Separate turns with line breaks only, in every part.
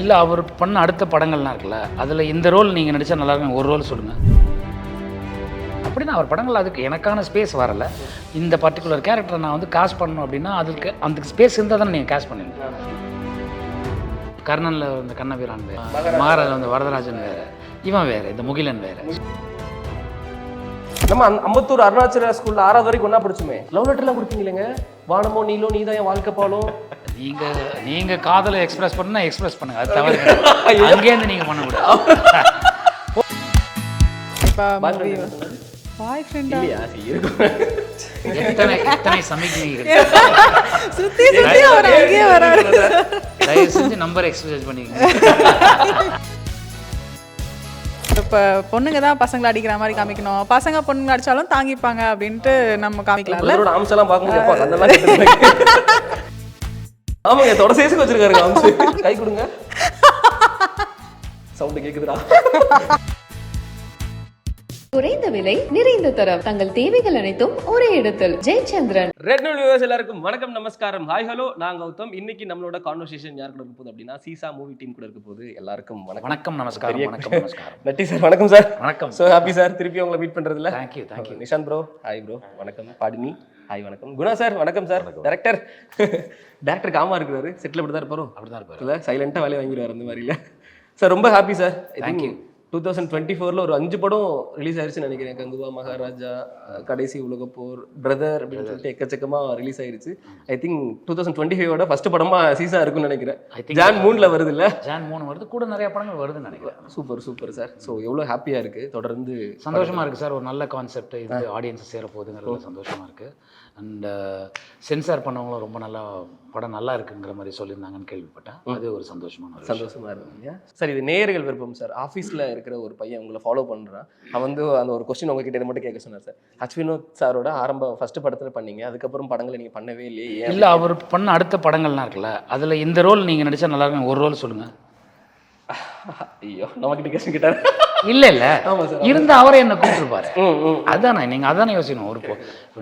இல்லை அவர் பண்ண அடுத்த படங்கள்லாம் இருக்குல்ல அதில் இந்த ரோல் நீங்கள் நடித்தா நல்லா இருக்கும். ஒரு ரோல் சொல்லுங்கள் அப்படின்னா அவர் படங்கள் அதுக்கு எனக்கான ஸ்பேஸ் வரல. இந்த பர்டிகுலர் கேரக்டரை நான் வந்து காஸ்ட் பண்ணணும் அப்படின்னா அதுக்கு அந்த ஸ்பேஸ் இருந்தால் தானே நீங்கள் காஸ்ட் பண்ணுங்க கர்ணனில் இந்த கண்ணபிரான் வேறு மகாராஜா வந்து வரதராஜன் வேறு இவன் வேறு இந்த முகிலன் வேறு.
நம்ம அம்பத்தூர் அருணாச்சல ஸ்கூல்ல ஆறாவது வரைக்கும் ஒன்னா படிச்சுமே. லவ் லெட்டர்லாம் கொடுப்பீங்களேங்க வானமோ நீலோ நீதான் என் வாழ்க்கை பாலோ?
நீங்கள் நீங்கள் காதலை எக்ஸ்பிரஸ் பண்ணா எக்ஸ்பிரஸ் பண்ணுங்க. அது தவிர அங்கேருந்து நீங்கள் பண்ணக்கூடாது
பாய் ஃப்ரெண்டா
எத்தனை எத்தனை சமிக்ஞைகள்
சுத்தி சுத்தி அவர் அங்கேயே வராரு.
தயவு செஞ்சு நம்பர் எக்ஸ்பிரஸ் பண்ணிக்கங்க.
இப்போ பொண்ணுங்க தான் பசங்களை அடிக்கிற மாதிரி காமிக்கணும். பசங்க பொண்ணுங்க அடிச்சாலும் தாங்கிப்பாங்க அப்படின்ட்டு நம்ம காமிக்கலாம்ல?
பிரதரோட ஆம்செல்லாம் கட்டுது. ஆமாங்க தொட சேசுக்கு வச்சிருக்காருங்க ஆம்சு கை கொடுங்க. சவுண்ட் கேக்குதுடா.
குறைந்த விலை நிறைந்த தரம். தங்கள் தேவைகள் அனைத்தும் ஒரே இடத்தில். ஜெயச்சந்திரன்.
ரெட் நூல் வியூவர்ஸ் எல்லாருக்கும் வணக்கம் நமஸ்காரம். ஹாய் ஹலோ நான் கௌதம். இன்னைக்கு நம்மளோட கான்வர்சேஷன் யார் கூட இருக்க போகுது அப்படின்னா சீசா மூவி டீம் கூட இருக்க போகுது. எல்லாருக்கும் வணக்கம்.
வணக்கம் நமஸ்காரம். வணக்கம் நமஸ்காரம்.
நட்டி சார் வணக்கம் சார்.
வணக்கம்.
ஸோ ஹாப்பி சார் திருப்பி உங்களை மீட் பண்றதுல.
Thank you thank you
Nishanth bro hi bro வணக்கம். பாடினி. ஹாய் வணக்கம். குணா சார் வணக்கம் சார் டேரக்டர் டேரக்டர் காமா இருக்கிறாரு. செட்டில் இப்படி தான் இருப்பாரோ?
அப்படிதான் இருப்பாரு.
இல்லை சைலண்டாக வேலையை வாங்கிடுவார் அந்த மாதிரி இல்லை. சார் ரொம்ப happy sir
you.
Two thousand twenty ஃபோரில் ஒரு அஞ்சு படம் ரிலீஸ் ஆயிருச்சுன்னு நினைக்கிறேன். கங்குவா மகாராஜா கடைசி உலகப்போர் பிரதர் அப்படின்னு சொல்லிட்டு எக்கச்சக்கமாக ரிலீஸ் ஆயிருச்சு. I think two thousand twenty ஃபைவோட first படமாக சீசா இருக்கும்னு நினைக்கிறேன். ஜான் மூணில் வருது இல்லை
ஜான் மூணு வருது. கூட நிறைய படங்கள் வருதுன்னு நினைக்கிறேன்.
சூப்பர் சூப்பர் சார் ஸோ எவ்வளோ ஹாப்பியாக இருக்குது தொடர்ந்து
சந்தோஷமா இருக்கு சார் ஒரு நல்ல கான்செப்ட் இது. ஆடியன்ஸ் சேர போகுதுங்கிறது சந்தோஷமா இருக்கு. அண்ட் சென்சார் பண்ணவங்களும் ரொம்ப நல்லா படம் நல்லா இருக்குங்கிற மாதிரி சொல்லியிருந்தாங்கன்னு கேள்விப்பட்டேன். அது ஒரு சந்தோஷமான ஒரு விஷயம்.
சந்தோஷமா இருந்தீங்க சார் இது நேயர்கள் விருப்பம் சார் ஆஃபீஸில் இருக்கிற ஒரு பையன் உங்களை ஃபாலோ பண்ணுறான் அவன் வந்து அந்த ஒரு கொஸ்டின் உங்ககிட்ட இதை மட்டும் கேட்க சொன்னார் சார். ஹச் வினோத் சாரோட ஆரம்ப ஃபர்ஸ்ட் படத்தில் பண்ணீங்க. அதுக்கப்புறம் படங்களை நீங்கள் பண்ணவே இல்லையே
இல்ல அவர் பண்ண அடுத்த படங்கள்லாம் இருக்குல்ல அதுல இந்த ரோல் நீங்க நடிச்சா நல்லா இருக்கும் ஒரு ரோல் சொல்லுங்க.
ஐயோ நம்மகிட்ட கொஸ்டின் கேட்டார்.
இல்ல இல்ல. இருந்த அவரே என்ன கூப்பிட்டுருப்பாரு. அதானே நீங்கள் அதானே யோசிக்கணும் ஒரு இப்போ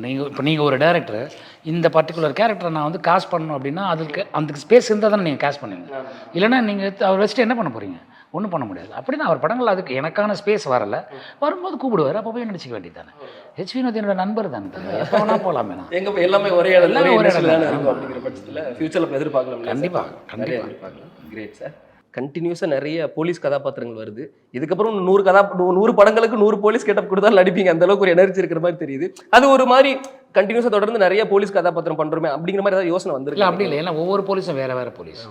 நீங்கள் இப்போ நீங்கள் ஒரு டேரக்டர் இந்த பர்டிகுலர் கேரக்டரை நான் வந்து காஸ்ட் பண்ணணும் அப்படின்னா அதுக்கு அந்த ஸ்பேஸ் இருந்தால் தானே நீங்கள் காஸ்ட் பண்ணுவீங்க. இல்லைன்னா நீங்கள் அவர் வச்சுட்டு என்ன பண்ண போகிறீங்க ஒன்றும் பண்ண முடியாது. அப்படின்னா அவர் படங்கள் அதுக்கு எனக்கான ஸ்பேஸ் வரல. வரும்போது கூப்பிடுவார் அப்போ போய் நடிச்சிக்க வேண்டியது தானே. ஹெச் வினோத் என்னோட நண்பர் தானே. எப்போ வேணா போகலாமே
எங்க எல்லாமே ஒரே இடத்துல ஒரே இடத்துல அப்படிங்கிற பட்சத்தில் ஃபியூச்சரில் எதிர்பார்க்கலாம்
கண்டிப்பா,
நிறைய
கண்டிப்பா.
எதிர்பார்க்கலாம் கிரேட் சார் கண்டினியூஸாக நிறைய போலீஸ் கதாபாத்திரங்கள் வருது. இதுக்கப்புறம் நூறு கதா நூறு படங்களுக்கு நூறு போலீஸ் கெட்டப் கொடுத்தாலும் நடிப்பீங்க. அந்த அளவுக்கு ஒரு எனர்ஜி இருக்கிற மாதிரி தெரியுது. அது ஒரு மாதிரி கண்டினியூஸாக தொடர்ந்து நிறைய போலீஸ் கதாபாத்திரம் பண்றோமே அப்படிங்கிற மாதிரி ஏதாவது யோசனை வந்துருக்கு?
அப்படி இல்லை. ஏன்னா ஒவ்வொரு போலீஸும் வேற வேற போலீஸ்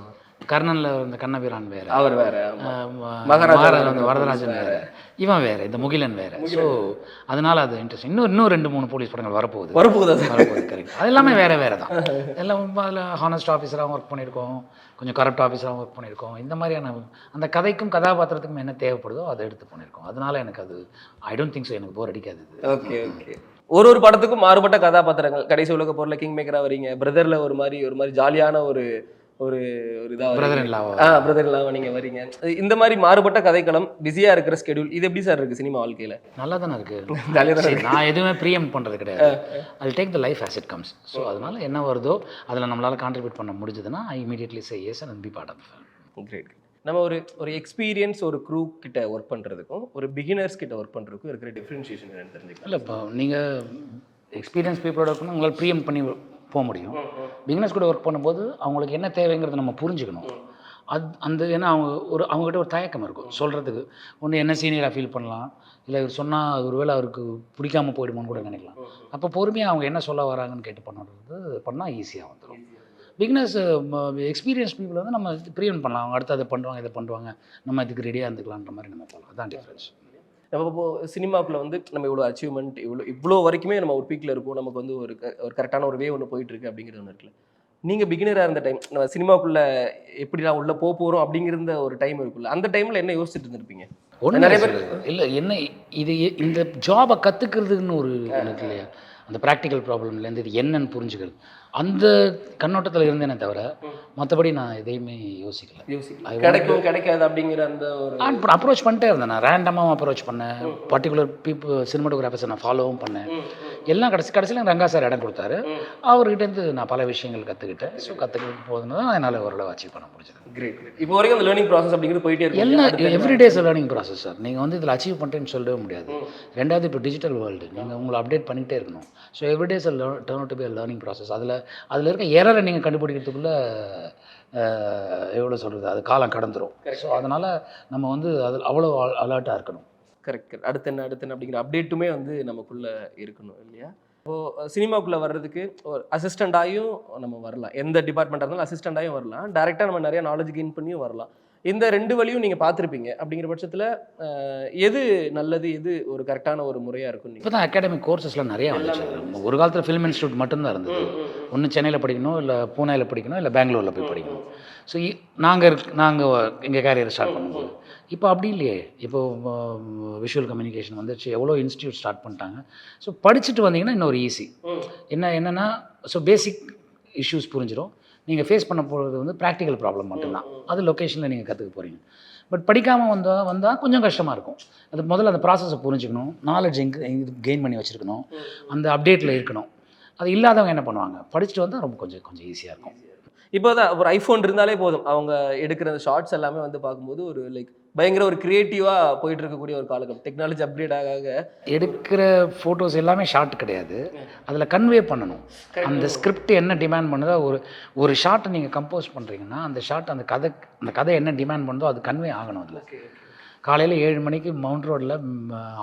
கர்ணனில் இந்த கண்ணவீரான் வேற.
அவர் வேற மகாராஜா
வரதராஜன் வேற. இவன் வேற இந்த முகிலன் வேற. ஸோ அதனால அது இன்ட்ரெஸ்ட் இன்னும் இன்னும் ரெண்டு மூணு போலீஸ் படங்கள் வரப்போகுது.
வரப்போகுதா
வரப்போகுது கரெக்ட் அது எல்லாமே வேற வேற தான். எல்லாம் அதில் ஹானஸ்ட் ஆஃபீஸராகவும் ஒர்க் பண்ணியிருக்கோம். கொஞ்சம் கரப்ட் ஆஃபீஸராகவும் ஒர்க் பண்ணியிருக்கோம். இந்த மாதிரியான அந்த கதைக்கும் கதாபாத்திரத்துக்கும் என்ன தேவைப்படுதோ அதை எடுத்து பண்ணியிருக்கோம். அதனால எனக்கு அது ஐ டோன்ட் திங்க் ஸோ எனக்கு போர் அடிக்காது
ஓகே ஓகே ஒரு ஒரு படத்துக்கும் மாறுபட்ட கதாபாத்திரங்கள். கடைசி உலக போர்ல கிங் மேக்கரா வரீங்க. பிரதர்ல ஒரு மாதிரி ஒரு மாதிரி ஜாலியான ஒரு ஒரு ஒரு இதா
பிரதர்
வரீங்க.
இல்லாவா
ஆ பிரதர் இல்லாம நீங்க வரீங்க. இந்த மாதிரி மாறுபட்ட கதைக்களம் பிஸியா இருக்கிற ஸ்கெடியூல் இது எப்படி சார் இருக்கு சினிமா வாழ்க்கையில?
நல்லா தானே இருக்கு.
ஜாலியா தானே
சரி, நான் எதுவுமே ப்ரீஎம் பண்ணுறது கிடையாது. அது take the life as it comes so அதனால என்ன வருதோ அதில் நம்மளால கான்ட்ரிபியூட் பண்ண முடிஞ்சதுன்னா I immediately say yes and be part of
great நம்ம ஒரு ஒரு எக்ஸ்பீரியன்ஸ் ஒரு க்ரூ கிட்ட ஒர்க் பண்றதுக்கும் ஒரு பிகினர்ஸ் கிட்ட ஒர்க் பண்றதுக்கும் இருக்கிற டிஃபரன்ஷியேஷன் என்னன்னு தெரிஞ்சுக்கலாம்.
இல்லை இப்போ நீங்கள் எக்ஸ்பீரியன்ஸ் பீப்புளோட இருக்கணும் உங்களால் ப்ரீஎம் பண்ணி போக முடியும். பிகினர்ஸ் கூட ஒர்க் பண்ணும்போது அவங்களுக்கு என்ன தேவைங்கிறத நம்ம புரிஞ்சுக்கணும். அது அந்த ஏன்னா அவங்க ஒரு அவங்ககிட்ட ஒரு தயக்கம் இருக்கும். சொல்கிறதுக்கு ஒன்று என்ன சீனியராக ஃபீல் பண்ணலாம்? இல்லை இவர் சொன்னால் ஒருவேளை அவருக்கு பிடிக்காம போயிடுமோன்னு கூட நினைக்கலாம். அப்போ பொறுமையாக அவங்க என்ன சொல்ல வராங்கன்னு கேட்டு பண்ணுறது பண்ணால் ஈஸியாக வந்துடும் பிகினர்ஸ் எக்ஸ்பீரியன்ஸ் பீப்புள் வந்து நம்ம ப்ரீவென்ட் பண்ணலாம். அவங்க அடுத்து அதை பண்ணுவாங்க இதை பண்ணுவாங்க. நம்ம இதுக்கு ரெடியாக இருந்துக்கலான்ற மாதிரி நம்ம போகலாம். அதான் டிஃப்ரென்ஸ்
நம்ம இப்போ சினிமாக்குள்ள வந்து நம்ம இவ்வளோ அச்சீவ்மெண்ட் இவ்வளோ இவ்வளோ வரைக்குமே நம்ம ஒரு பீக்கில் இருப்போம். நமக்கு வந்து ஒரு ஒரு கரெக்டான ஒரு வே ஒன்று போயிட்டு இருக்கு அப்படிங்கிறது ஒன்று இருக்குல்ல. நீங்கள் பிகினராக இருந்த டைம் நம்ம சினிமாக்குள்ள எப்படி நான் உள்ள போக போகிறோம் அப்படிங்கிற ஒரு டைம் இருக்குல்ல. அந்த டைமில் என்ன யோசிச்சுட்டு இருந்திருப்பீங்க?
ஒன்றும்
நிறைய
பேர் இல்லை என்ன இது இந்த ஜாபை கற்றுக்கிறதுன்னு ஒரு இருக்கு இல்லையா? அந்த ப்ராக்டிக்கல் ப்ராப்ளம்லேருந்து இது என்னன்னு புரிஞ்சுக்கிறது. அந்த கண்ணோட்டத்தில் இருந்தேனே தவிர மற்றபடி நான் எதையுமே யோசிக்கல. want
கிடைக்கும் கிடைக்காது அப்படிங்கிற அந்த ஒரு
அப்புறம் அப்ரோச் பண்ணிட்டே இருந்தேன். நான் ரேண்டமாகவும் அப்ரோச் பண்ணேன். பர்டிகுலர் பீப்புள் சினிமாட்டோகிராஃபர்ஸை நான் ஃபாலோவும் பண்ணேன். எல்லாம் கடைசி கடைசியில் ரங்கா சார் இடம் கொடுத்தாரு. அவர்கிட்டேருந்து நான் பல விஷயங்கள் கற்றுக்கிட்டேன் ஸோ கற்றுக்கிட்டு போதுன்னு தான் என்னால் ஓரளவு அச்சீவ் பண்ண முடிஞ்சது.
கிரேட் இப்போ வரைக்கும் அந்த லேர்னிங் ப்ராசஸ் அப்படிங்கிறது போயிட்டே இருக்கு.
என்ன? எவ்ரிடேஸ் லேர்னிங் ப்ராசஸ் சார் நீங்கள் வந்து இதில் அச்சீவ் பண்ணிட்டேன்னு சொல்லவே முடியாது. ரெண்டாவது இப்போ டிஜிட்டல் வேர்ல்டு நீங்கள் உங்களை அப்டேட் பண்ணிகிட்டே இருக்கணும். So everyday's turn to be learning process அதில் அதில் இருக்க எரரை நீங்கள் கண்டுபிடிக்கிறதுக்குள்ளே எவ்வளோ சொல்கிறது அது காலம் கடந்துரும். ஸோ அதனால் நம்ம வந்து அதில் அவ்வளோ அலர்ட்டாக இருக்கணும்.
கரெக்ட் அடுத்து என்ன அடுத்து என்ன அப்படிங்கிற அப்டேட்டுமே வந்து நமக்குள்ள இருக்கணும் இல்லையா? இப்போ சினிமாக்குள்ளே வர்றதுக்கு ஒரு அசிஸ்டண்டாயும் நம்ம வரலாம். எந்த டிபார்ட்மெண்ட்டாக இருந்தாலும் அசிஸ்டண்டாயும் வரலாம். டேரெக்டாக நம்ம நிறைய நாலேஜ் கெயின் பண்ணியும் வரலாம். இந்த ரெண்டு வழியும் நீங்கள் பார்த்துருப்பீங்க அப்படிங்கிற பட்சத்தில் எது நல்லது எது ஒரு கரெக்டான ஒரு முறையாக இருக்கும்
இப்போ தான் அகாடமிக் கோர்சஸ்லாம் நிறையா வந்துச்சு. ஒரு காலத்தில் ஃபிலிம் இன்ஸ்டியூட் மட்டும்தான் இருந்தது. ஒன்று சென்னையில் படிக்கணும் இல்லை பூனேயில் படிக்கணும் இல்லை பெங்களூரில் போய் படிக்கணும். ஸோ நாங்கள் நாங்கள் எங்கள் கேரியர் ஸ்டார்ட் பண்ணும்போது இப்போ அப்படி இல்லையே. இப்போ விஷுவல் கம்யூனிகேஷன் வந்துச்சு எவ்வளோ இன்ஸ்டியூட் ஸ்டார்ட் பண்ணிட்டாங்க. ஸோ படிச்சுட்டு வந்தீங்கன்னா இன்னொரு ஈஸி என்ன என்னென்னா ஸோ பேசிக் இஷ்யூஸ் புரிஞ்சிடும் நீங்கள் ஃபேஸ் பண்ண போகிறது வந்து ப்ராக்டிக்கல் ப்ராப்ளம் மட்டும்தான். அது லொக்கேஷனில் நீங்கள் கற்றுக்க போகிறீங்க பட் படிக்காமல் வந்தால் வந்தால் கொஞ்சம் கஷ்டமாக இருக்கும். அது முதல்ல அந்த ப்ராசஸை புரிஞ்சுக்கணும். நாலேஜ் எங்கே கெயின் பண்ணி வச்சுருக்கணும். அந்த அப்டேட்டில் இருக்கணும். அது இல்லாதவங்க என்ன பண்ணுவாங்க? படிச்சுட்டு வந்தால் ரொம்ப கொஞ்சம் கொஞ்சம் ஈஸியாக இருக்கும்.
இப்போ தான் ஒரு ஐஃபோன் இருந்தாலே போதும். அவங்க எடுக்கிற ஷார்ட்ஸ் எல்லாமே வந்து பார்க்கும்போது ஒரு லைக் பயங்கர ஒரு கிரியேட்டிவாக போயிட்டு இருக்கக்கூடிய ஒரு காலகட்டம். டெக்னாலஜி அப்டேட் ஆக ஆக
எடுக்கிற ஃபோட்டோஸ் எல்லாமே ஷார்ட் கிடையாது. அதில் கன்வே பண்ணணும். அந்த ஸ்கிரிப்ட் என்ன டிமாண்ட் பண்ணுதோ ஒரு ஒரு ஷார்ட்டை நீங்கள் கம்போஸ் பண்ணுறீங்கன்னா அந்த ஷார்ட் அந்த கதை அந்த கதை என்ன டிமாண்ட் பண்ணுதோ அது கன்வே ஆகணும் அதில். காலையில் ஏழு மணிக்கு மவுண்ட் ரோடில்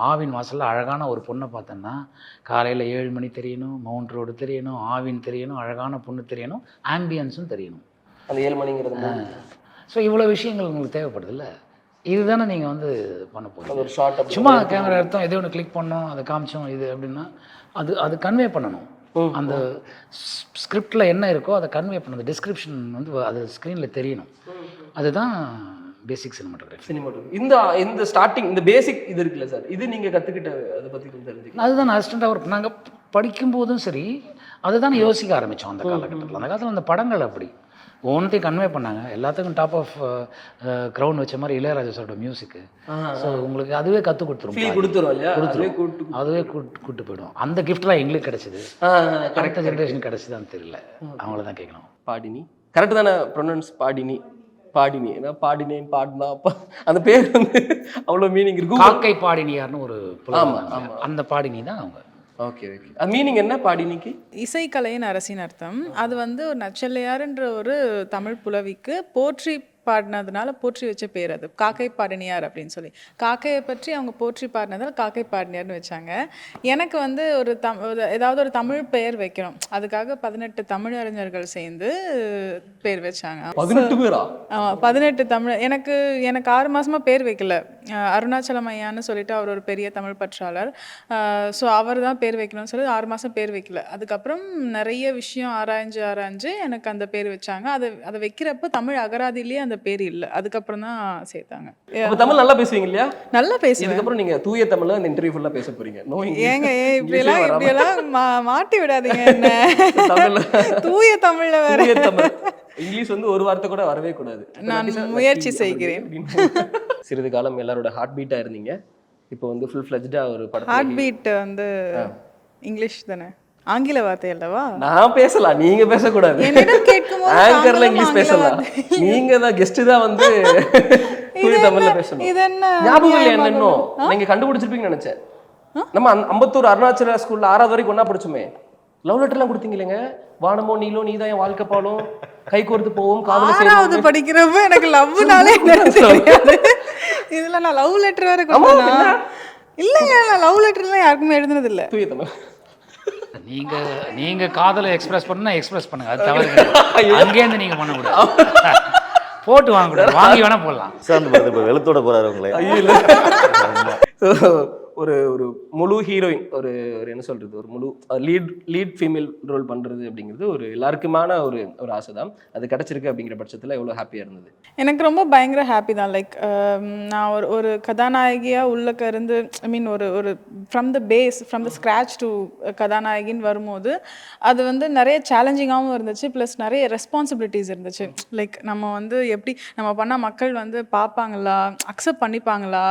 ஆவின் வாசலில் அழகான ஒரு பொண்ணை பார்த்தேன்னா காலையில் ஏழு மணி தெரியணும் மவுண்ட் ரோடு தெரியணும் ஆவின் தெரியணும் அழகான பொண்ணு தெரியணும் ஆம்பியன்ஸும் தெரியணும்.
அந்த ஏழு மணிங்கிறது
ஸோ இவ்வளோ விஷயங்கள் உங்களுக்கு தேவைப்படுதுல்ல? இதுதானே நீங்கள் வந்து பண்ண போகிறீங்க
ஒரு ஷார்ட்
சும்மா கேமரா எடுத்தோம் எதோ ஒன்று கிளிக் பண்ணோம் அதை காமிச்சோம் இது அப்படின்னா அது அது கன்வே பண்ணணும். அந்த ஸ்கிரிப்டில் என்ன இருக்கோ அதை கன்வே பண்ணணும். டிஸ்கிரிப்ஷன் வந்து அது ஸ்க்ரீனில் தெரியணும். அதுதான் பேசிக் சினிமாட்டோகிராஃபி
சினிமா இந்த இந்த ஸ்டார்டிங் இந்த பேசிக் இது இருக்குல்ல சார் இது நீங்க கத்துக்கிட்ட அதை கொஞ்சம் தெரிஞ்சுக்கலாம்
அதுதான் அசிஸ்டண்ட்டாக ஒர்க் நாங்கள் படிக்கும்போதும் சரி அதுதான் யோசிக்க ஆரம்பித்தோம் அந்த காலகட்டத்தில். அந்த காலத்தில் அந்த படங்கள் அப்படி. ஒவ்வொன்றையும் கன்வே பண்ணாங்க. எல்லாத்துக்கும் டாப் ஆஃப் க்ரௌண்ட் வச்ச மாதிரி இளையராஜா சாரோட மியூசிக்கு ஸோ உங்களுக்கு அதுவே கற்றுக் கொடுத்துரும்
கொடுத்துரும் அதுவே கூட்டு
போயிடும். அந்த கிஃப்ட்லாம் எங்களுக்கு கிடைச்சிது. கரெக்டாக ஜென்ரேஷன் கிடைச்சதான்னு தெரியல. அவங்கள தான் கேட்கணும்.
பாடினி. கரெக்ட் தானே ப்ரொனன்ஸ் பாடினி. பாடினி. ஏன்னா பாடினேன் பாடினா அந்த பேர் வந்து அவ்வளோ மீனிங் இருக்கும்
காக்கை பாடினியார்னு ஒரு புலவர்
ஆமா,
இருந்தாங்க. அந்த பாடினி தான் அவங்க.
ஓகே ஓகே அது மீனிங் என்ன பாடி இன்னைக்கு?
இசைக்கலையின் அரசின் அர்த்தம். அது வந்து ஒரு நச்சல்லையார்ன்ற ஒரு தமிழ் புலவிக்கு போற்றி பாடினதுனால போற்றி வச்ச பேர் அது. காக்கை பாடினியார் அப்படின்னு சொல்லி. காக்கையை பற்றி அவங்க போற்றி பாடினதால் காக்கை பாடினியார்னு வச்சாங்க. எனக்கு வந்து ஒரு தம் ஏதாவது ஒரு தமிழ் பெயர் வைக்கணும். அதுக்காக பதினெட்டு தமிழ் அறிஞர்கள் சேர்ந்து பேர் வச்சாங்க.
பதினெட்டு பேரா?
ஆமா, பதினெட்டு தமிழ் எனக்கு எனக்கு ஆறு மாசமா பேர் வைக்கல. அருணாச்சலம் ஐயான்னு சொல்லிட்டு அவர் ஒரு பெரிய தமிழ் பற்றாளர். ஸோ அவர் தான் பேர் வைக்கணும்னு சொல்லி ஆறு மாசம் பேர் வைக்கல. அதுக்கப்புறம் நிறைய விஷயம் ஆராய்ஞ்சு ஆராய்ஞ்சு எனக்கு அந்த பேர் வச்சாங்க. அதை அதை வைக்கிறப்ப தமிழ் அகராதிலேயே அந்த பேர் இல்லை. அதுக்கப்புறம் தான் சேர்த்தாங்க.
தமிழ் நல்லா பேசுவீங்க இல்லையா?
நல்லா பேசுவேன்.
இதுக்கப்புறம் நீங்க தூய தமிழ்ல இந்த இன்டர்வியூ ஃபுல்லா பேச போறீங்க.
ஏங்க ஏ இப்படியெல்லாம் இப்படியெல்லாம் மா மாட்டி விடாதீங்க என்ன? தூய தமிழ்ல வேற.
இங்கிலீஷ் வந்து ஒரு வார்த்தை கூட வரவே கூடாது.
நான் முயற்சி செய்கிறேன்.
சிறிது காலம் எல்லாரோட ஹார்ட் பீட்டா இருந்தீங்க. இப்போ வந்து ஃபுல் ஃபிளஜ்டா ஒரு படம்
ஹார்ட் பீட் வந்து இங்கிலீஷ் தானே? ஆங்கில வார்த்தை அல்லவா?
நான் பேசலாம் நீங்க பேசக்கூடாது. ஆங்கர்ல இங்கிலீஷ் பேசலாம். நீங்க தான் கெஸ்ட் தான் வந்து தூய தமிழ்ல
என்ன-
பேசணும்.
இது என்ன
ஞாபகம் இல்லை
நியாயமா
என்னன்னும் நீங்க கண்டுபிடிச்சிருப்பீங்கன்னு நினைச்சேன். நம்ம அம்பத்தூர் அருணாச்சல ஸ்கூல்ல ஆறாவது வரைக்கும் ஒண்ணா படிச்சோமே. லவ் லெட்டர்லாம் கொடுத்தீங்க இல்லைங்க? வானமோ நீலோ நீதான் என் வாழ்க்கை பாலும் கை கோர்த்து போவோம் காதல
ஆறாவது படிக்கிறப்ப எனக்கு லவ்னாலே இதுல நான் லவ் லெட்டர் வேற கொடுத்தேனா? இல்லங்க நான் லவ் லெட்டர்லாம் யாருக்குமே எழுதுனது இல்ல.
தூய தமிழ்.
நீங்க நீங்க காதலை எக்ஸ்பிரஸ் பண்ணா எக்ஸ்பிரஸ் பண்ணுங்க அது தவறு. அங்கேருந்து நீங்க பண்ணக்கூடாது. போட்டு வாங்கக்கூடாது. வாங்கி வேணா போடலாம்.
சார் வெளுத்தோட போறாரு உங்களை.
ஒரு ஒரு முழு ஹீரோயின் ஒரு ஒரு என்ன சொல்கிறது ஒரு முழு லீட் லீட் ஃபீமேல் ரோல் பண்ணுறது அப்படிங்கிறது ஒரு எல்லாருக்குமான ஒரு ஒரு ஆசை தான் அது கிடச்சிருக்கு அப்படிங்கிற பட்சத்தில் எவ்வளோ ஹாப்பியாக இருந்தது?
எனக்கு ரொம்ப பயங்கர ஹாப்பி தான். லைக் um, நான் ஒரு ஒரு கதாநாயகியாக உள்ளக்க இருந்து ஐ மீன் ஒரு ஒரு from the base from the scratch to கதாநாயகின்னு வரும்போது அது வந்து நிறைய சேலஞ்சிங்காகவும் இருந்துச்சு. ப்ளஸ் நிறைய ரெஸ்பான்சிபிலிட்டிஸ் இருந்துச்சு. லைக் நம்ம வந்து எப்படி நம்ம பண்ணால் மக்கள் வந்து பார்ப்பாங்களா அக்செப்ட் பண்ணிப்பாங்களா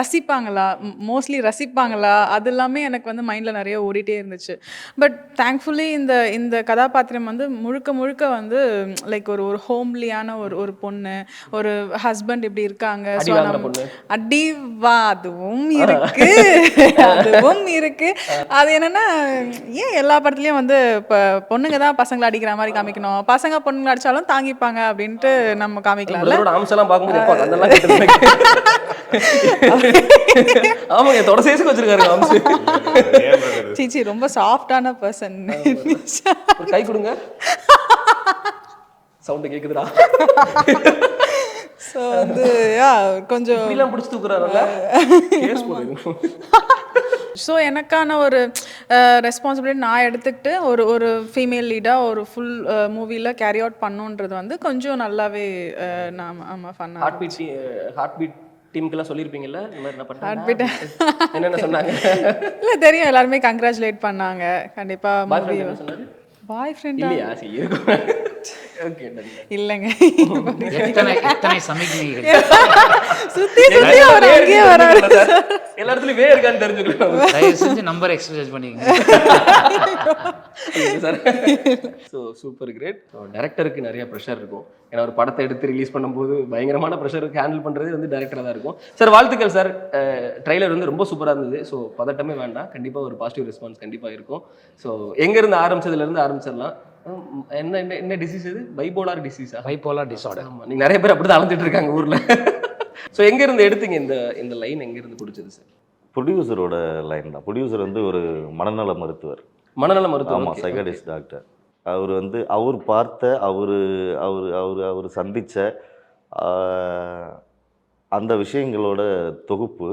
ரசிப்பாங்களா? மோஸ்ட்லி ஆனஸ்ட்லி ரசிப்பாங்களா? அது எல்லாமே எனக்கு வந்து மைண்டில் நிறைய ஓடிட்டே இருந்துச்சு. பட் தேங்க்ஃபுல்லி இந்த இந்த கதாபாத்திரம் வந்து முழுக்க முழுக்க வந்து லைக் ஒரு ஒரு ஹோம்லியான ஒரு ஒரு பொண்ணு ஒரு ஹஸ்பண்ட் இப்படி இருக்காங்க.
அடி
So,
வாங்குற
நம்ம-
பொண்ணு.
அடி வா அதுவும் இருக்கு. அதுவும் இருக்கு. அது என்னன்னா ஏன் எல்லா படத்துலயும் வந்து இப்போ பொண்ணுங்க தான் பசங்களை அடிக்கிற மாதிரி காமிக்கணும். பசங்க பொண்ணுங்களை அடிச்சாலும் தாங்கிப்பாங்க அப்படின்ட்டு நம்ம காமிக்கலாம்ல.
பிரதரோட ஆமாங்க தொட சேசுக்கு வச்சிருக்காரு ஆம்ஸ்
சீச்சி ரொம்ப சாஃப்டான பர்சன்
ஒரு கை கொடுங்க. சவுண்ட் கேக்குதுடா.
ஸோ வந்து யா கொஞ்சம்
இப்படிலாம் பிடிச்சி தூக்குறாருல்ல?
ஸோ எனக்கான ஒரு ரெஸ்பான்சிபிலிட்டி நான் எடுத்துக்கிட்டு ஒரு ஒரு ஃபீமேல் லீடாக ஒரு ஃபுல் மூவியில் கேரி அவுட் பண்ணுன்றது வந்து கொஞ்சம் நல்லாவே நான் ஆமாம் ஃபன்னாக
ஹார்ட் பீட் ஹார்ட் பீட் டீமுக்கெல்லாம் சொல்லியிருப்பீங்கல்ல இந்த மாதிரி. பண்ணாங்க என்னென்ன சொன்னாங்க?
இல்லை தெரியும் எல்லாருமே கங்க்ராச்சுலேட் பண்ணாங்க. கண்டிப்பாக
பாய் ஃப்ரெண்ட் இல்லையா? சரி இருக்கும்.
இல்லைங்க.
எத்தனை எத்தனை சமிக்ஞைகள்?
சுற்றி சுற்றி அவர் அங்கேயே வராரு.
எல்லா இடத்துலயும் வே இருக்கான்னு தெரிஞ்சுக்கலாம்
தயவு செஞ்சு நம்பர் எக்ஸ்சேஞ்ச் பண்ணிக்கங்க.
சார். ஸோ சூப்பர் கிரேட் டேரக்டருக்கு நிறைய ப்ரெஷர் இருக்கும். ஏன்னா ஒரு படத்தை எடுத்து ரிலீஸ் பண்ணும்போது பயங்கரமான ப்ரெஷருக்கு ஹேண்டில் பண்ணுறது வந்து டேரக்டராக தான் இருக்கும். சார் வாழ்த்துக்கள் சார் ட்ரைலர் வந்து ரொம்ப சூப்பராக இருந்தது. ஸோ பதட்டமே வேண்டாம். கண்டிப்பாக ஒரு பாசிட்டிவ் ரெஸ்பான்ஸ் கண்டிப்பாக இருக்கும். ஸோ எங்கேருந்து ஆரம்பிச்சதுலேருந்து ஆரம்பிச்சிடலாம். என்ன என்ன என்ன டிசீஸ் இது? பைபோலார் டிசீஸா
பைப்போலார் டிசார்டர்
ஆமாம் நீங்கள் நிறைய பேர் அப்படி தான் அலைஞ்சிட்டு இருக்காங்க ஊரில். ஸோ எங்கேருந்து எடுத்தீங்க இந்த இந்த லைன் எங்கேருந்து பிடிச்சது சார்
ப்ரொடியூசரோட லைன் தான். ப்ரொடியூசர் வந்து ஒரு மனநல மருத்துவர்.
மனநல மருத்துவம்
ஆமாம் சைக்காடிஸ்ட் டாக்டர் அவர் வந்து அவர் பார்த்த அவர் அவர் அவர் அவர் சந்தித்த அந்த விஷயங்களோட தொகுப்பு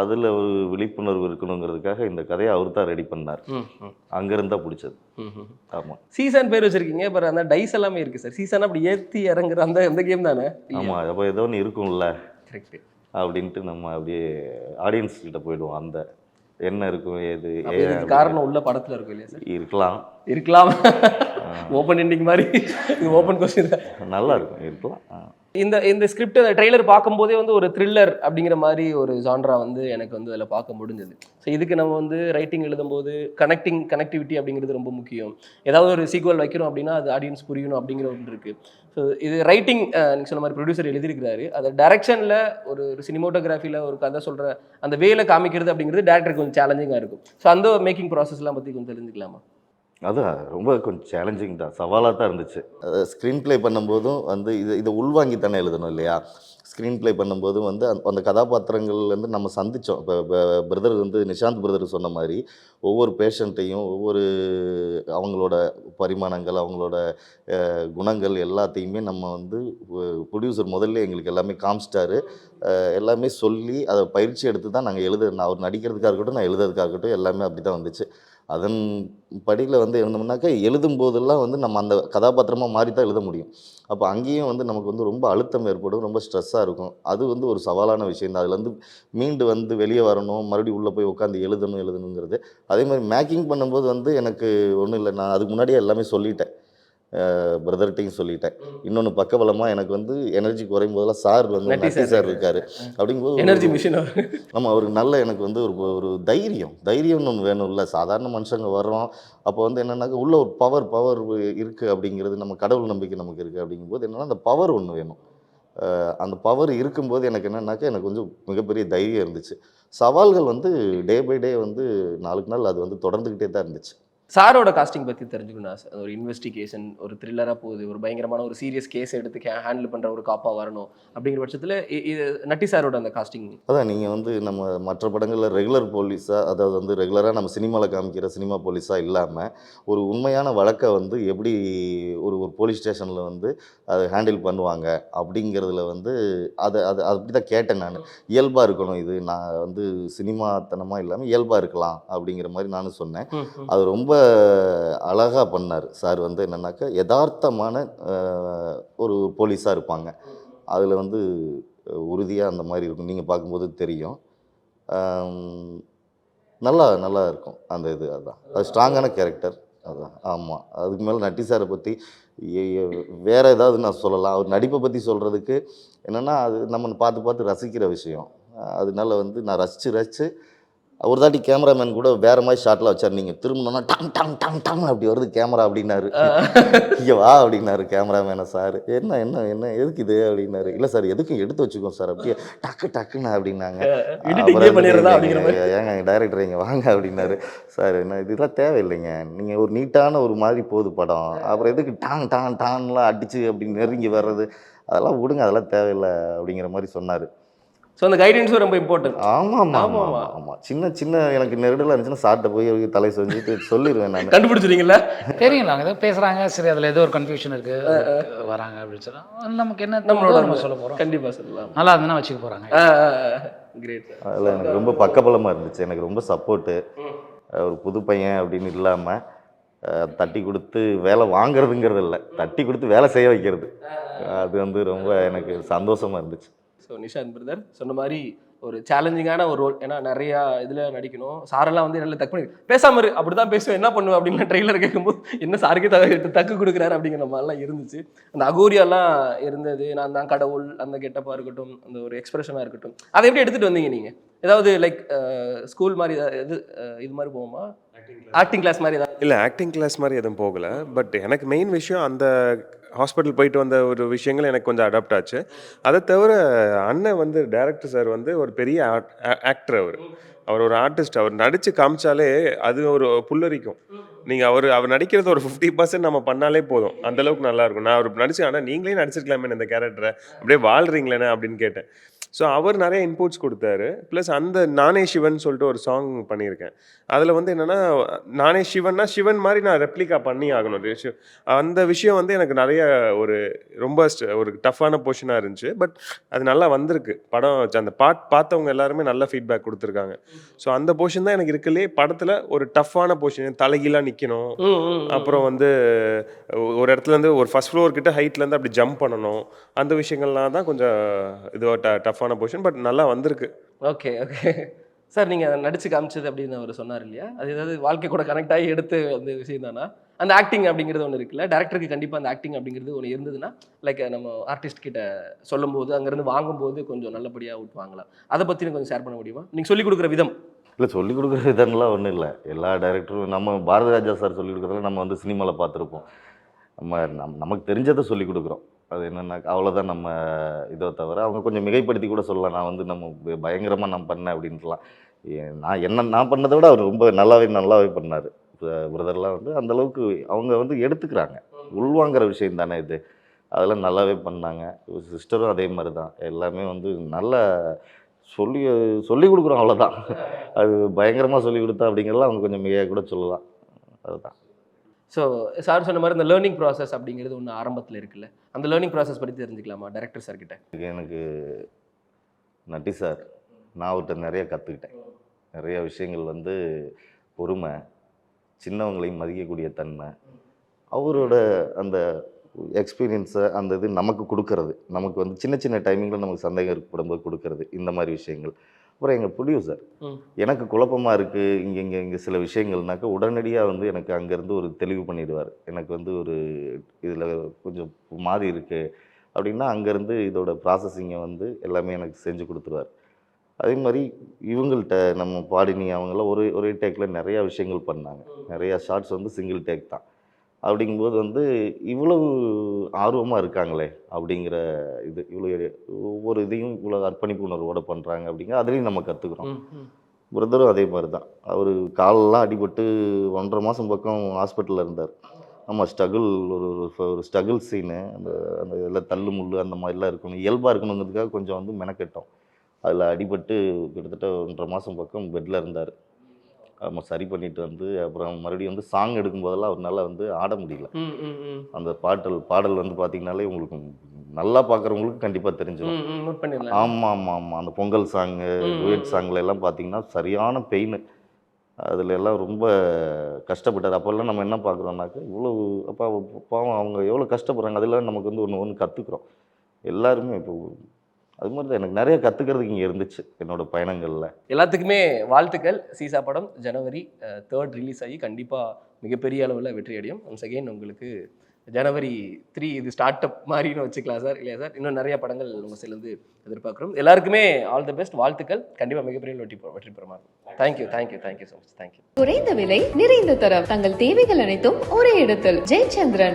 அதில் ஒரு விழிப்புணர்வு இருக்கணுங்கிறதுக்காக இந்த கதையை அவர் தான் ரெடி பண்ணார். அங்கேருந்து பிடிச்சது. ஆமாம்
சீசன் பேர் வச்சிருக்கீங்க அப்புறம் அந்த டைஸ் எல்லாமே இருக்கு சார் சீசன் அப்படி ஏத்தி இறங்குற அந்த அந்த கேம் தானே?
ஆமாம் அப்போ ஏதோ ஒன்று இருக்கும்ல.
கரெக்ட்
அப்படின்ட்டு நம்ம அப்படியே ஆடியன்ஸ் கிட்ட போயிடுவோம். அந்த என்ன இருக்கும் ஏது.
காரணம் உள்ள படத்துல இருக்கும் இல்லையா சார்
இருக்கலாம்.
இருக்கலாம். ஓப்பன் எண்டிங் மாதிரி இது ஓப்பன் கொஸ்டின்
நல்லா இருக்கும் இருக்கலாம்.
இந்த இந்த ஸ்கிரிப்ட் ட்ரெய்லர் பார்க்கும்போதே வந்து ஒரு த்ரில்லர் அப்படிங்கிற மாதிரி ஒரு ஜான்ரா வந்து எனக்கு வந்து அதில் பார்க்க முடிஞ்சது. ஸோ இதுக்கு நம்ம வந்து ரைட்டிங் எழுதும்போது கனெக்டிங் கனெக்டிவிட்டி அப்படிங்கிறது ரொம்ப முக்கியம். ஏதாவது ஒரு சீக்வல் வைக்கிறோம் அப்படின்னா அது ஆடியன்ஸ் புரியணும் அப்படிங்கிற ஒன்று இருக்குது ஸோ இது ரைட்டிங் நீங்கள் சொன்ன மாதிரி ப்ரொடியூசர் எழுதியிருக்கிறாரு. அதை டைரக்ஷனில் ஒரு ஒரு சினிமோட்டோகிராஃபியில் ஒரு கதை சொல்கிற அந்த வேலை காமிக்கிறது அப்படிங்கிறது டேரக்டருக்கு கொஞ்சம் சேலஞ்சிங்காக இருக்கும். ஸோ அந்த மேக்கிங் ப்ராசஸ்லாம் பற்றி கொஞ்சம் தெரிஞ்சுக்கலாமா?
அதான் ரொம்ப கொஞ்சம் சேலஞ்சிங் தான். சவாலாக தான் இருந்துச்சு. ஸ்க்ரீன் ப்ளே பண்ணும்போதும் வந்து இது இதை உள்வாங்கி தானே எழுதணும் இல்லையா? ஸ்க்ரீன் ப்ளே பண்ணும்போதும் வந்து அந்த கதாபாத்திரங்கள்லேருந்து கதாபாத்திரங்கள் வந்து நம்ம சந்தித்தோம் இப்போ பிரதர் வந்து நிஷாந்த் பிரதர் சொன்ன மாதிரி ஒவ்வொரு பேஷண்ட்டையும் ஒவ்வொரு அவங்களோட பரிமாணங்கள் அவங்களோட குணங்கள் எல்லாத்தையுமே நம்ம வந்து ப்ரொடியூசர் முதல்ல எங்களுக்கு எல்லாமே காமிச்சிட்டாரு. எல்லாமே சொல்லி அதை பயிற்சி எடுத்து தான் நாங்கள் எழுத நான் அவர் நடிக்கிறதுக்காக இருக்கட்டும் நான் எழுதுறதுக்காக இருக்கட்டும் எல்லாமே அப்படி தான் வந்துச்சு. அதன் படியில் வந்து எழுந்தோம்னாக்கா எழுதும் போதெல்லாம் வந்து நம்ம அந்த கதாபாத்திரமாக மாறி தான் எழுத முடியும். அப்போ அங்கேயும் வந்து நமக்கு வந்து ரொம்ப அழுத்தம் ஏற்படும் ரொம்ப ஸ்ட்ரெஸ்ஸாக இருக்கும். அது வந்து ஒரு சவாலான விஷயம் தான். அதுலேருந்து மீண்டு வந்து வெளியே வரணும் மறுபடியும் உள்ளே போய் உட்காந்து எழுதணும் எழுதணுங்கிறது. அதே மாதிரி மேக்கிங் பண்ணும்போது வந்து எனக்கு ஒன்றும் இல்லை நான் அதுக்கு முன்னாடியே எல்லாமே சொல்லிட்டேன். பிரதர்கிட்டையும் சொல்லிட்டேன். இன்னொன்று பக்கபலமாக எனக்கு வந்து எனர்ஜி குறையும் போதெல்லாம் சார் வந்து
நட்டி
சார். இருக்காரு. அப்படிங்கும்போது
எனர்ஜி மிஷின்
ஆமாம் அவருக்கு நல்ல எனக்கு வந்து ஒரு ஒரு தைரியம். தைரியம்னு ஒன்று வேணும்ல. சாதாரண மனுஷங்க வர்றோம். அப்போ வந்து என்னென்னாக்கா உள்ள ஒரு பவர் பவர் இருக்குது அப்படிங்கிறது நம்ம கடவுள் நம்பிக்கை நமக்கு இருக்குது அப்படிங்கும்போது என்னென்னா அந்த பவர் ஒன்று வேணும். அந்த பவர் இருக்கும்போது எனக்கு என்னன்னாக்கா எனக்கு கொஞ்சம் மிகப்பெரிய தைரியம் இருந்துச்சு. சவால்கள் வந்து டே பை டே வந்து நாளுக்கு நாள் அது வந்து தொடர்ந்துக்கிட்டே தான் இருந்துச்சு.
சாரோட காஸ்டிங் பற்றி தெரிஞ்சுக்கணும் ஆசை. ஒரு இன்வெஸ்டிகேஷன் ஒரு த்ரில்லராக போகுது. ஒரு பயங்கரமான ஒரு சீரியஸ் கேஸ் எடுத்து ஹேண்டில் பண்ணுற ஒரு காப்பாக வரணும். அப்படிங்கிற பட்சத்தில் இது நட்டி சாரோட அந்த காஸ்டிங்
அதான் நீங்கள் வந்து நம்ம மற்ற படங்களில் ரெகுலர் போலீஸாக அதாவது வந்து ரெகுலராக நம்ம சினிமாவில் காமிக்கிற சினிமா போலீஸாக இல்லாமல் ஒரு உண்மையான வழக்கை வந்து எப்படி ஒரு ஒரு போலீஸ் ஸ்டேஷனில் வந்து அதை ஹேண்டில் பண்ணுவாங்க அப்படிங்கிறதுல வந்து அதை அதை அப்படி தான் கேட்டேன் நான். இயல்பாக இருக்கணும் இது. நான் வந்து சினிமாத்தனமாக இல்லாமல் இயல்பாக இருக்கலாம் அப்படிங்கிற மாதிரி நானும் சொன்னேன். அது ரொம்ப அழகாக பண்ணார். சார் வந்து என்னென்னாக்கா யதார்த்தமான ஒரு போலீஸாக இருப்பாங்க. அதில் வந்து உறுதியாக அந்த மாதிரி இருக்கும். நீங்கள் பார்க்கும்போது தெரியும். நல்லா நல்லா இருக்கும். அந்த இது அதுதான் அது ஸ்ட்ராங்கான கேரக்டர். அதுதான் ஆமாம் அதுக்கு மேலே நட்டி சாரை பற்றி வேறு ஏதாவது நான் சொல்லலாம். அவர் நடிப்பை பற்றி சொல்கிறதுக்கு என்னென்னா அது நம்ம பார்த்து பார்த்து ரசிக்கிற விஷயம். அதனால வந்து நான் ரசித்து ரசித்து ஒரு தாட்டி கேமராமேன் கூட வேற மாதிரி ஷாட்டில் வச்சார். நீங்கள் திரும்பினோன்னா டாங் டாங் டாங் டாங் அப்படி வருது கேமரா அப்படின்னாரு. இங்கே வா அப்படின்னாரு கேமராமேனை சார். என்ன என்ன என்ன எதுக்கு இது அப்படின்னாரு. இல்லை சார் எதுக்கும் எடுத்து வச்சுக்கோ சார். அப்படியே டக்கு டக்குன்னு அப்படின்னாங்க. ஏங்க டைரக்டர் இங்கே வாங்க அப்படின்னாரு. சார் என்ன இதெல்லாம் தேவையில்லைங்க. நீங்கள் ஒரு நீட்டான ஒரு மாதிரி போகுது படம். அப்புறம் எதுக்கு டாங் டாங் டான்லாம் அடிச்சு அப்படி நெருங்கி வர்றது? அதெல்லாம் விடுங்க அதெல்லாம் தேவையில்லை அப்படிங்கிற மாதிரி சொன்னார்.
ஸோ அந்த கைடன்ஸும் ரொம்ப இம்பார்ட்டன்ட்
ஆமாம் ஆமாம்
ஆமாமா.
ஆமாம் சின்ன சின்ன எனக்கு நெருடலாக இருந்துச்சுன்னா சார்ட்ட போய் தலை செஞ்சுட்டு சொல்லிடுவேன் நான்.
கண்டுபிடிச்சிருக்கீங்களா
தெரியல அவங்க ஏதோ பேசுகிறாங்க சரி அதில் ஏதோ ஒரு கன்ஃபியூஷன் இருக்குது வராங்க அப்படின்னு சொன்னால் நமக்கு என்ன
நம்மளோட
நம்ம சொல்ல போகிறோம்
கண்டிப்பா சொல்லலாம்.
நல்லா இருந்தா வச்சுக்க போகிறாங்க
அதில் எனக்கு ரொம்ப பக்கபலமாக இருந்துச்சு. எனக்கு ரொம்ப சப்போர்ட்டு ஒரு புது பையன் அப்படின்னு இல்லாமல் தட்டி கொடுத்து வேலை வாங்குறதுங்கிறது இல்லை. தட்டி கொடுத்து வேலை செய்ய வைக்கிறது. அது வந்து ரொம்ப எனக்கு சந்தோஷமாக இருந்துச்சு.
ஸோ நிஷாந்த் பிரதர் சொன்ன மாதிரி ஒரு சேலஞ்சிங்கான ஒரு ரோல் ஏன்னா நிறையா இதில் நடிக்கணும். சாரெல்லாம் வந்து நல்லா தக்கு பண்ணி பேசாம அப்படி தான் பேசுவேன். என்ன பண்ணுவேன் அப்படின்னு ட்ரெய்லர் கேட்கும்போது என்ன சாருக்கே த தக்கு கொடுக்குறாரு அப்படிங்கிற மாதிரிலாம் இருந்துச்சு. அந்த அகோரியாலாம் இருந்தது. நான் தான் கடவுள் அந்த கெட்டப்பாக இருக்கட்டும் அந்த ஒரு எக்ஸ்பிரஷனாக இருக்கட்டும். அதை எப்படி எடுத்துகிட்டு வந்தீங்க நீங்கள் ஏதாவது லைக் ஸ்கூல் மாதிரி இது இது மாதிரி போகுமா? ஆக்டிங் கிளாஸ் மாதிரி
இல்லை ஆக்டிங் கிளாஸ் மாதிரி எதுவும் போகல. பட் எனக்கு மெயின் விஷயம் அந்த ஹாஸ்பிட்டல் போயிட்டு வந்த ஒரு விஷயங்கள் எனக்கு கொஞ்சம் அடாப்ட் ஆச்சு. அதை தவிர அண்ணன் வந்து டேரக்டர் சார் வந்து ஒரு பெரிய ஆக்டர் அவர். அவர் ஒரு ஆர்டிஸ்ட் அவர் நடித்து காமிச்சாலே அது ஒரு புல்லரிக்கும். நீங்கள் அவர் அவர் நடிக்கிறது ஒரு ஃபிஃப்டி பர்சன்ட் நம்ம பண்ணாலே போதும். அந்த அளவுக்கு நல்லா இருக்கும். நான் அவர் நடிச்சு ஆனால் நீங்களே நடிச்சிருக்கலாமே இந்த கேரக்டரை அப்படியே வாழ்றீங்களேண்ணே அப்படின்னு கேட்டேன். ஸோ அவர் நிறைய இன்புட்ஸ் கொடுத்தாரு. ப்ளஸ் அந்த நானே சிவன் சொல்லிட்டு ஒரு சாங் பண்ணியிருக்கேன். அதில் வந்து என்னென்னா நானே சிவன்னா சிவன் மாதிரி நான் ரெப்ளிகா பண்ணி ஆகணும். அந்த விஷயம் வந்து எனக்கு நிறைய ஒரு ரொம்ப ஒரு டஃப்பான பொசிஷனாக இருந்துச்சு. பட் அது நல்லா வந்திருக்கு. படம் அந்த பாட் பார்த்தவங்க எல்லாருமே நல்ல ஃபீட்பேக் கொடுத்துருக்காங்க. ஸோ அந்த போர்ஷன் தான் எனக்கு இருக்குல்லே படத்தில் ஒரு டஃப்பான போர்ஷன் தலைகீழாக நிற்கணும் அப்புறம் வந்து ஒரு இடத்துல இருந்து ஒரு ஃபர்ஸ்ட் ஃப்ளோர் கிட்ட ஹைட்ல இருந்து அப்படி ஜம்ப் பண்ணணும். அந்த விஷயங்கள்லாம் தான் கொஞ்சம் இது டஃப்பான பொசிஷன் பட் நல்லா வந்திருக்கு.
ஓகே ஓகே சார் நீங்கள் நடிச்சு காமிச்சது அப்படின்னு அவர் சொன்னார் இல்லையா? அது ஏதாவது வாழ்க்கை கூட கனெக்ட் ஆகி எடுத்து அந்த விஷயம் தானா? அந்த ஆக்டிங் அப்படிங்கிறது ஒன்று இருக்குல்ல? டேரக்டருக்கு கண்டிப்பாக அந்த ஆக்டிங் அப்படிங்கிறது ஒன்று இருந்ததுன்னா லைக் நம்ம ஆர்டிஸ்ட் கிட்ட சொல்லும்போது அங்கேருந்து வாங்கும்போது கொஞ்சம் நல்லபடியாக அவுட் வாங்கலாம் அதை பற்றி கொஞ்சம் ஷேர் பண்ண முடியுமா? நீங்கள் சொல்லிக் கொடுக்குற விதம்.
இல்லை சொல்லிக் கொடுக்குற விதம்லாம் ஒன்றும் இல்லை. எல்லா டைரக்டரும் நம்ம பாரதி ராஜா சார் சொல்லிக் கொடுக்குறதுல நம்ம வந்து சினிமாவில் பார்த்துருப்போம். நம்ம நம் நமக்கு தெரிஞ்சதை சொல்லிக் கொடுக்குறோம். அது என்னென்னா அவ்வளோதான் நம்ம இதை தவிர அவங்க கொஞ்சம் மிகைப்படுத்தி கூட சொல்லலாம். நான் வந்து நம்ம பயங்கரமாக நான் பண்ணேன் அப்படின்ட்டுலாம். ஏ- நான் என்ன நான் பண்ணதை விட அவர் ரொம்ப நல்லாவே நல்லாவே பண்ணார். பிரதர்லாம் வந்து அந்தளவுக்கு அவங்க வந்து எடுத்துக்கிறாங்க. உள்வாங்கிற விஷயம் தானே இது. அதெல்லாம் நல்லாவே பண்ணாங்க. சிஸ்டரும் அதே மாதிரி தான் எல்லாமே வந்து நல்ல சொல்லி சொல்லி கொடுக்குறோம் அவ்வளோதான் அது பயங்கரமாக சொல்லி கொடுத்தா அப்படிங்கிறதுலாம் அவங்க கொஞ்சம் மிகையாக கூட சொல்லலாம். அதுதான்.
ஸோ சார் சொன்ன மாதிரி இந்த லேர்னிங் ப்ராசஸ் அப்படிங்கிறது ஒன்று ஆரம்பத்தில் இருக்குல்ல. அந்த லேர்னிங் ப்ராசஸ் பற்றி தெரிஞ்சுக்கலாமா? டேரக்டர் சார் கிட்ட.
எனக்கு நட்டி சார் நான் அவர்கிட்ட நிறைய கற்றுக்கிட்டேன் நிறைய விஷயங்கள் வந்து பொறுமை சின்னவங்களையும் மதிக்கக்கூடிய தன்மை அவரோட அந்த எக்ஸ்பீரியன்ஸை அந்த இது நமக்கு கொடுக்கறது. நமக்கு வந்து சின்ன சின்ன டைமிங்கில் நமக்கு சந்தேகம் ஏற்படும்போது கொடுக்கறது. இந்த மாதிரி விஷயங்கள். அப்புறம் எங்கள் ப்ரொடியூசர். எனக்கு குழப்பமாக இருக்குது இங்கே இங்கே இங்கே சில விஷயங்கள்னாக்கா உடனடியாக வந்து எனக்கு அங்கேருந்து ஒரு தெளிவு பண்ணிடுவார். எனக்கு வந்து ஒரு இதில் கொஞ்சம் மாறி இருக்குது அப்படின்னா அங்கேருந்து இதோட ப்ராசஸிங்கை வந்து எல்லாமே எனக்கு செஞ்சு கொடுத்துருவார். அதே மாதிரி இவங்கள்ட்ட நம்ம பாடினி அவங்களாம் ஒரே ஒரே டேக்கில் நிறையா விஷயங்கள் பண்ணாங்க. நிறையா ஷார்ட்ஸ் வந்து சிங்கிள் டேக் தான். அப்படிங்கும்போது வந்து இவ்வளவு ஆர்வமாக இருக்காங்களே அப்படிங்கிற இது இவ்வளோ ஒவ்வொரு இதையும் இவ்வளோ அர்ப்பணிப்பு உணர்வோடு பண்ணுறாங்க அப்படிங்கிற அதுலேயும் நம்ம கற்றுக்குறோம் பிரதரும் அதே மாதிரி தான் அவர் காலெல்லாம் அடிபட்டு ஒன்றரை மாதம் பக்கம் ஹாஸ்பிட்டலில் இருந்தார். ஆமாம் ஸ்ட்ரகிள் ஒரு ஒரு- ஸ்ட்ரகிள் சீனு அந்த அந்த இதில் தள்ளு முள்ளு அந்த மாதிரிலாம் இருக்கணும். இயல்பாக இருக்கணுங்கிறதுக்காக கொஞ்சம் வந்து மெனக்கெட்டோம். அதில் அடிபட்டு கிட்டத்தட்ட ஒன்றரை மாதம் பக்கம் பெட்டில் இருந்தார். சரி பண்ணிட்டு வந்து அப்புறம் மறுபடியும் வந்து சாங் எடுக்கும்போதெல்லாம் அவர்னால வந்து ஆட முடியல. அந்த பாட்டல் பாடல் வந்து பார்த்தீங்கனாலே உங்களுக்கு நல்லா பார்க்குறவங்களுக்கு கண்டிப்பாக தெரிஞ்சிடும் ஆமாம் ஆமாம் ஆமாம் அந்த பொங்கல் சாங்கு டுயட்
ம்.
சாங்ல எல்லாம் பார்த்தீங்கன்னா சரியான பெயின் அதில் எல்லாம் ரொம்ப கஷ்டப்பட்டார். அப்போல்லாம் நம்ம என்ன பார்க்குறோம்னாக்க இவ்வளோ அப்பா பாவம் அவங்க எவ்வளோ கஷ்டப்படுறாங்க அதெல்லாம் நமக்கு வந்து ஒன்று ஒன்று கற்றுக்குறோம் எல்லாருமே இப்போ அது மாதிரி தான் எனக்கு நிறைய கற்றுக்கிறதுக்கு இங்கே இருந்துச்சு என்னோட பயணங்களில்.
எல்லாத்துக்குமே வாழ்த்துக்கள். சீசா படம் ஜனவரி தேர்ட் ரிலீஸ் ஆகி கண்டிப்பாக மிகப்பெரிய அளவில் வெற்றி அடையும். ஒன்ஸ் அகெயின் உங்களுக்கு ஜனவரி த்ரீ இது ஸ்டார்ட் அப் மாதிரின்னு வச்சுக்கலாம் சார் இல்லையா சார்? இன்னும் நிறைய படங்கள் உங்கள் சேர்ந்து எதிர்பார்க்குறோம். எல்லாருக்குமே ஆல் தி பெஸ்ட் வாழ்த்துக்கள். கண்டிப்பாக மிகப்பெரிய வெற்றி வெற்றி பெறுமா thank you thank you thank you so much thank you
குறைந்த விலை நிறைந்த தரம். தங்கள் தேவைகள் அனைத்தும் ஒரே இடத்தில். ஜெயச்சந்திரன்.